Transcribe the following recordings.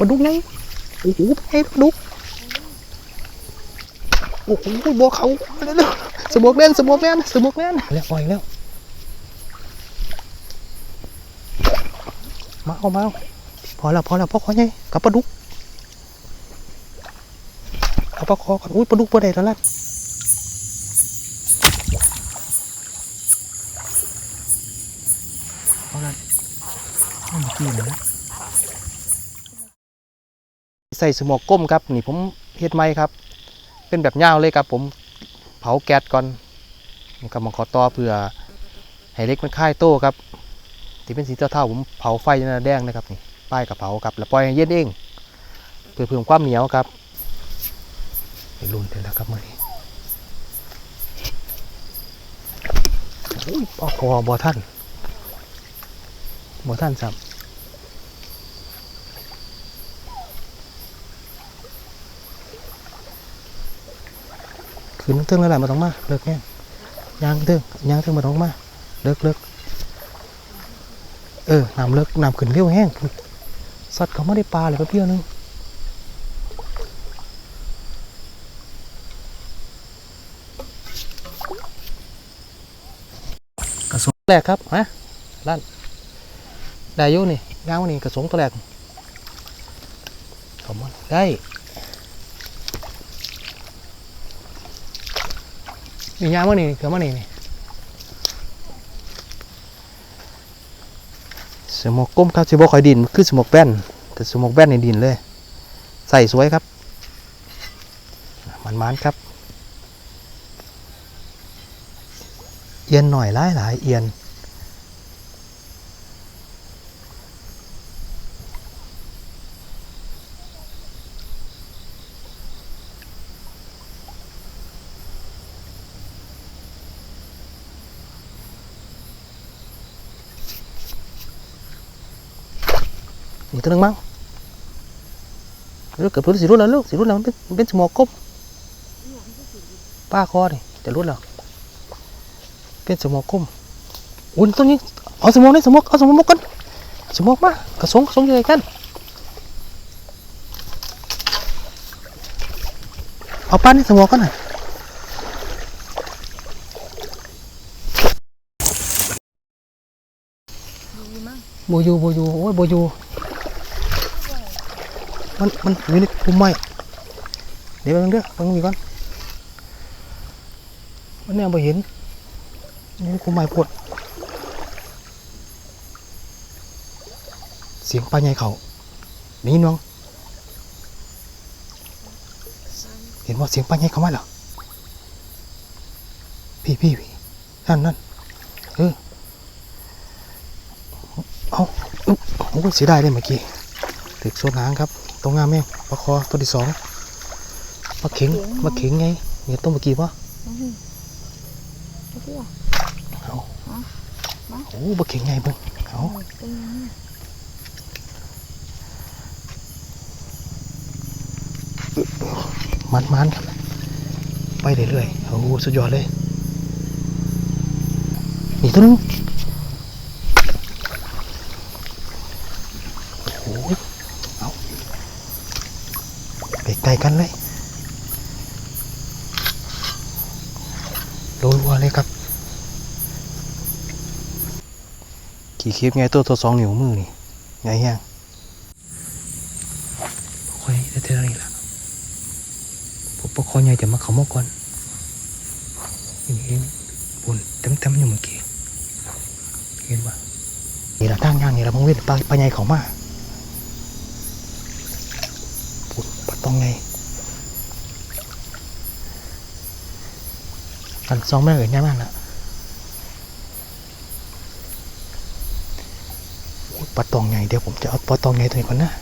ปลาดุกไงโอ้โหไงปลาดุกโอ้โหบัวเขาเร็วๆสมบกแน่นสมบกแน่นสมบกแน่นแล้วปล่อยแล้วมาเอามาเอาพอแล้วพอแล้วพ่อขอไงกับปลาดุกเอาปลาคอก่อนอุ้ยปลาดุกปลาใดแล้วล่ะเอาละเอาเมื่อกี้นะ ใส่สมอกก้มครับนี่ผมเฮ็ดไม้ครับ เป็นแบบยาวเลยครับผมเผาแก๊สก่อนนี่ก็มาขอต่อเพื่อให้เล็กมันค่ายโต้ครับที่เป็นสีเท่าๆผมเผาไฟจนแดงนะครับนี่ป้ายกับเผาครับแล้วปล่อยให้เย็นเองเพื่อเพิ่มความเหนียวครับไปรุ่นเลยแล้วครับมื่อนี้โอ้ยปอกคอบอท่านบ่ท่านสับ ขึ้นเทิงแล้วแหละมาต้องมาเลิกแน่ยางเทิงยางเทิงมาต้องมาเลิกเลิกเออน้ำเลิกน้ำขึ้นเร็วแห้งสัตว์เขาไม่ได้ปลาเลยแป๊บเดียวนึงกระสุนแรกครับฮะลั่นได้ยู่นี่ยางวันนี้กระสงตัวแรกขอมันได้ นี่ยางวันนี้เกือบวันนี้นี่สมกก้มครับสมกคอยดินคือสมกแบนแต่สมกแบนในดินเลย ใส่สวยครับมันมันๆครับ เอียนหน่อยหลายหลายเอียน นี่ตัวนึงมั้งลูกเกือบรุ่นสิรุ่นแล้วลูกสิรุ่นแล้วมันเป็นเป็นสมองกบป้าคอนี่จะรุ่นแล้วเป็นสมองกบอุ่นตัวนี้เอาสมองนี่สมองเอาสมองกันสมองมากระสงกระสงยังไงกันเอาป้านี่สมองกันหน่อยโบยูโบยูโอ้ยโบยู มันมันอยู่ในกลุ่มไม้เดี๋ยวไปเด้อฟังมีก่อนมันเนี่ยบ่เห็นอยู่ในกลุ่มไม้ปวดเสียงปลาใหญ่เขานี่น้องเห็นว่าเสียงปลาใหญ่เขามเหรอพี่พี่พี่นั่นนั่นเออเอาอุ๊ยโอ้ยเสียดายเลยเมื่อกี้ถึกส่วนหางครับ ตรงงามแม่งปลาคอตัวที่สองปลาเข็งปลาเข็งไงเนี่ยต้มเมื่อกี้ปะเอาโอ้ปลาเข็งไงเบิ้งเอามันมันๆครับ ไปเรื่อยๆโอ้โหสุดยอดเลย นี่ตัวนึงโอ้ย ใกล้ๆกันเลยรยวัวเลยครับ ขี่คลิปไงตัวตัวสองหนิ้วมือนี่ไงยังค่อยจะเท่านี้ละผมปกคอใหญ่จะมาเขามาก่อนนี่เองบุญเต็มๆอยู่เมื่อกี้เห็นปะนี่ละตั้งย่างนี่ละมึงเว้นปลาปลาใหญ่เขามา ปุดปัดต องไงตันซองแม่เอ๋ยง่ายมากนะโอ้ยปัดตองไงเดี๋ยวผมจะเอาปัดตองไงตัวนี้ก่อนนะ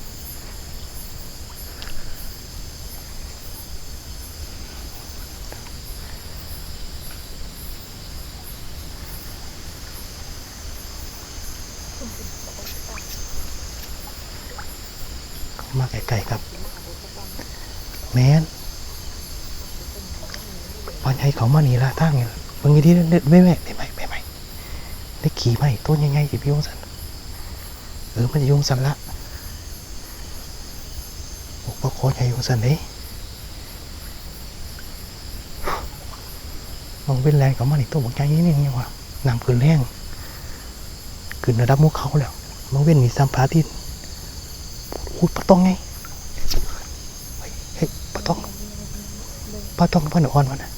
เข้ามาใกล้ๆครับ แมนวันให้เขามานี่ละทั้ง นี่ล่ะบางทีได้ไม่แม่ได้ไหมไม่ไหมได้ขี่ไหมต้นยังไงพี่ยงสันเออมันจะยงสันละปลาคอใหญ่ของสันนี้มองเป็นแรงกับมันอีกตัวบอกใหญ่นี่นี่ว่ะน้ำขึ้นแรงขึ้นระดับมุกเขาแล้วมองเว้นมีสามพระอาทิตย์พูดปลาตองไงเฮ้ยเฮ้ยปลาตองปลาตองปลาหนอ่อนวะนะ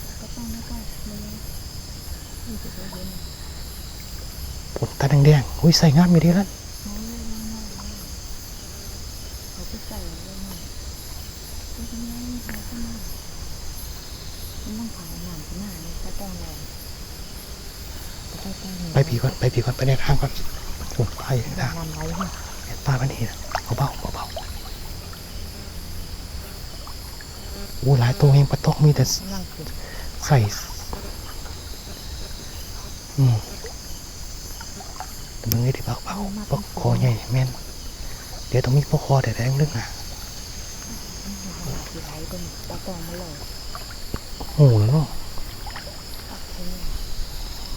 ผลตาแดงๆอุ้ยใส่งามอยู่ดีแล้วไม่ต้องขานงาดนี้ก็ต้องแรงก็ต้องแรงไปผีก่อนไปผีก่อนไปในทางก่อนโอ้ไปทางลำไรค่ะเห็นป้ามันนี่นะเบาๆเบาๆโอ้หลายตัวเองปลาตองมีแต่ใส่ มแต่มึงนี่ที่เบาๆปกคอใหญ่แม่นเดี๋ยวต้องมีปกคอแต่แดงลึกอะกี่ไรเป็นปลาตองมาเลยโอ้โหเนาะทีนี้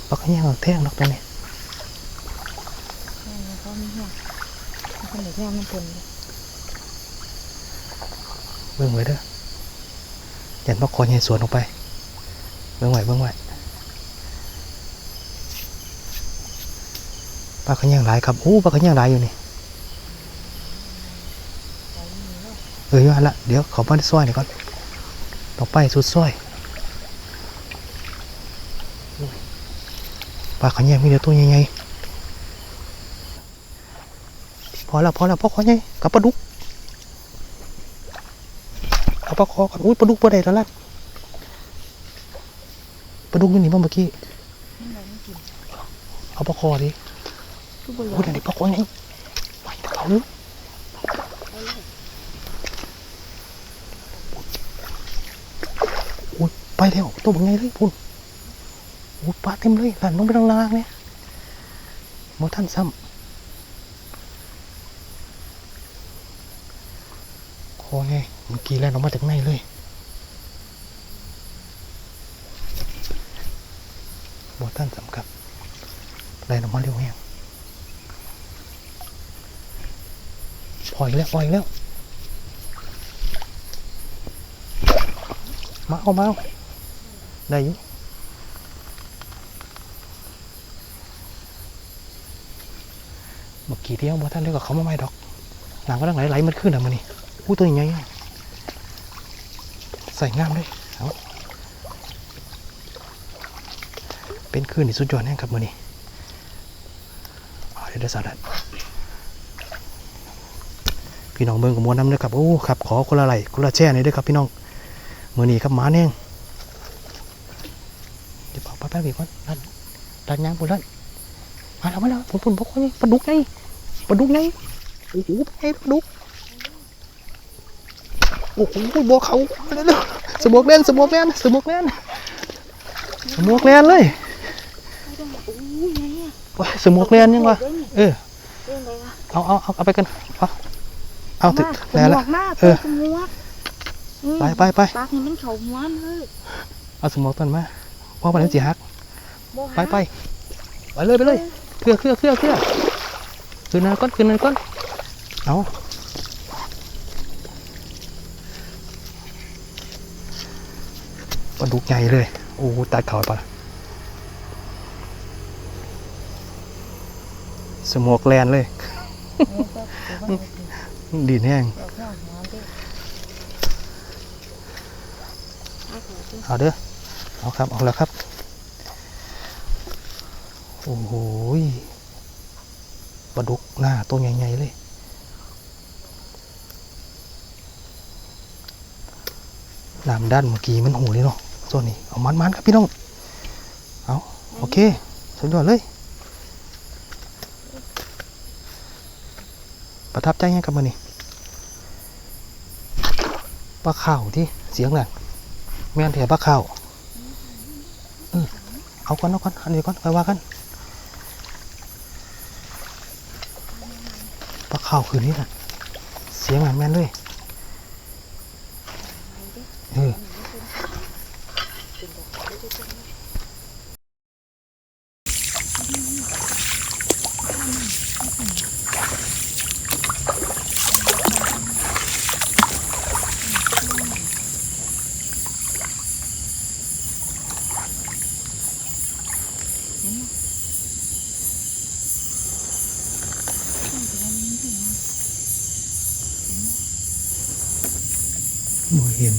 ปักแห้งเอาแท่งนอกตัวนี้แม่มันก็ไม่แห้งมันก็เหมือนแห้งมันเป็นเลยเบิ่งไว้เด้อยันปกคอใหญ่สวนออกไป เบิ่งไว้เบิ่งไว้ ปลาขยังหลายครับโอ้ปลาขยังหลายอยู่นี่เออยันละเดี๋ยวขอบ้านซอยหน่อยก่อนต่อไปสุดซอยปลาขยังมีเดี๋ยวตัวใหญ่ๆพอแล้วพอแล้วพอขอใหญ่กับปลาดุกเอาปลาคอก่อนอุ้ยปลาดุกปลาใดแล้วล่ะปลาดุกอยู่นี่บ่เมื่อกี้เอาปลาคอดิ คือบริอุ้ยนั่นดิปลาคอใหญ่ไปเดี๋ยวเอาเลยอุ้ยไปแล้วตัวเป็นไงเลยพุ่นอุ้ปลาเต็มเลยหลั่นลงไปทางล่างเนี่ยโมท่านซ้ำคอไงเมื่อกี้แล่นออกมาจากในเลยโมท่านซ้ำครับแล่นออกมาเร็วแฮงปล่ อยแล้วปล่อยแล้วมาเอามาเอาได้อยู่เมื่อกี้เที่ยวบ่ท่านเรียกกับเขามาไม่ดอกหนังก็ตั้งไหลไหลมันขึ้นอะมันนี่อู้ตัวใหญ่ใส่งามเลยเอาเป็นคืนที่สุดยอดแน่ครับมือนี้เอาเดี๋ยวได้สาระ พี่น้องเบิ่งกับมวลน้ำเลยครับโอ้ครับขอคนละไหลคนละแช่หน่อยเด้วยครับพี่น้องมือนี้ครับหมาแน่งเดี๋ยวบอกป้าแป๊บอีกก่อนดันดันยางปุ่นดันมาแล้วมาแล้วปุ่นปุ่นพกไว้ปลาดุกไงปลาดุกไงโอ้โหไงปลาดุกโอ้โหบัวเขาเร็วๆสมกแน่นสมวกแน่นสมวกแน่นสมวกแน่นเลยโอ้ยเนี่ยว้าสมวกแน่นยังวะเออเอาเอาเอาเอาไปกันเอา เอาติดมาแล้วละสมวกหน้าเออสมวกอืมไปไปไปปากนี่มันเขาหัวเลยเอาสมกต้นมาพ่อไปแล้วจีฮักบ่ไปไปไปเลยไปเลยเครือเครือเครือเครือคืนนั้นก้อนคืนนั้นก้อนเอาปลาดุกใหญ่เลยโอ้ตัดเขาไปละสมวกแลนเลย ดีดแห้งเอาเด้อเอาครับเอาแล้วครับ โอ้โหปลาดุกหน้าตัวใหญ่ๆเลยน้ำด้านเมื่อกี้มันหูเลยเนาะส่วนนี้เอามันๆครับพี่น้อง เอาโอเคสุดยอดเลย ประทับใจยังกับมันนี่ปลาข่าวที่เสียงน่ะแม่นแถปลาข่าวเอาก่อนเอาก่อนอันนี้ก่อนไปว่ากันปลาข่าวคืนนี้น่ะ เสียงน่ะแม่นด้วยเออ บ่เห็น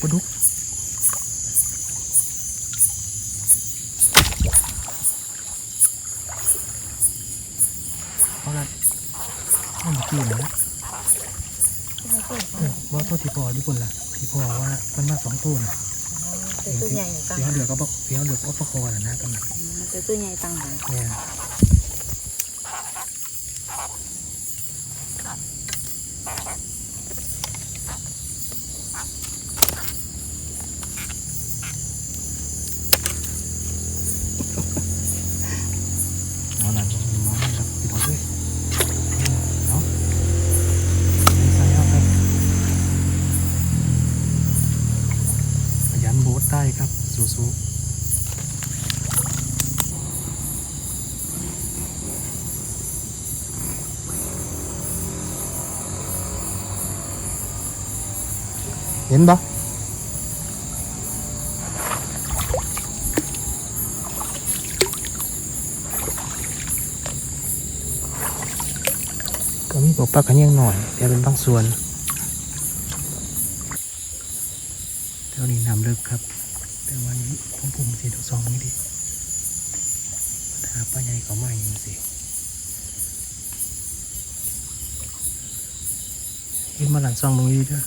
ปลาดุกเอาละเอามื่อกี้นะเออว่าตัวที่พอญี่ปุ่นล่ะที่พอว่ามันมาสองตัวนะ แต่ตัวใหญ่ต่างเสียหากเหลือก็บอกเสียเหลือก็ประคอน่ะนะกันน่ะแต่ตัวใหญ่ต่างหาก เนี่ยเอาล่ะมาเลยครับพี่น้องเอ้ยอืมเอาใส่เอาครับขยันโบ๊ทได้ครับ สู้เห็นปะก็มีบอกปลากันยังหน่อยแต่เป็นบางส่วนเท่านี้น้ำเลิกครับ แต่วันนี้ผมปุ่มสีดอกซองนี่ดิถ้าป้าใหญ่เขาไม่ยิงสิยืนมาหลังซองตรงนี้ด้วย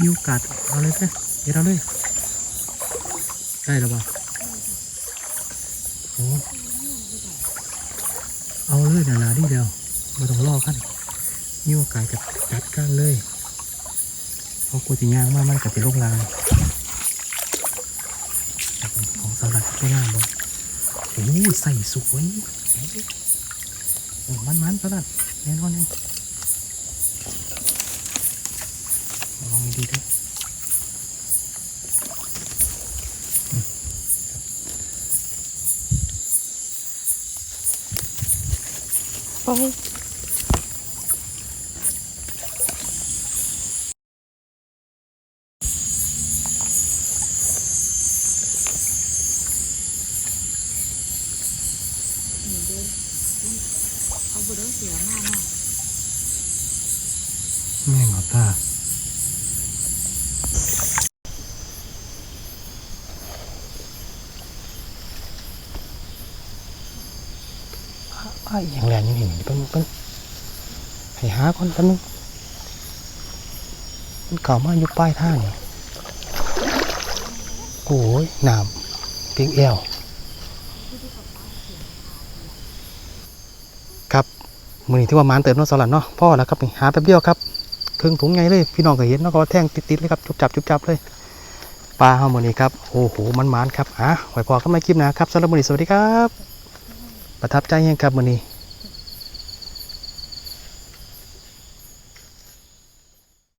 มีโอกาสเอาเลยเพื่อนเดี๋ยวเอาเลย ได้หรือเปล่าโอ้เอาเลยนานาดีเดียวม่ต้องรอกันมีโอกาสกับจัดการเลยเพราะกูจะย่างมากมันกับจะลงลายของสลัดก็งามบ่โอ้ยใส่สวยโอ้มันมันๆสลัดแน่นอนเอง ระวังดีๆด้ วยโอ้ยเอาบุหรี่เสียมากเนาะแม่งเอาตาอ้ายอย่างแรงยังเห็นเพิ่นเพิ่นให้หาคนแป๊บนึงมันเก่ามาอยู่ป้ายท่านี่โอ้ยน้ำเปียกแอวครับมือนี้ที่ว่ามานเติมน้องสลัดเนาะพ่อแล้วครับนี่หาแป๊บเดียวครับครึ่งถุงไงเลยพี่น้องก็เห็นเนาะก็แท่งติดๆเลยครับจุบจับจุบจับเลยปลาเฮามือนี้ครับโอ้โหมันมานครับอะไว้พอกันไม่คลิปนะครับสำหรับมือนี้สวัสดีครับ ประทับใจยังครับมือนี้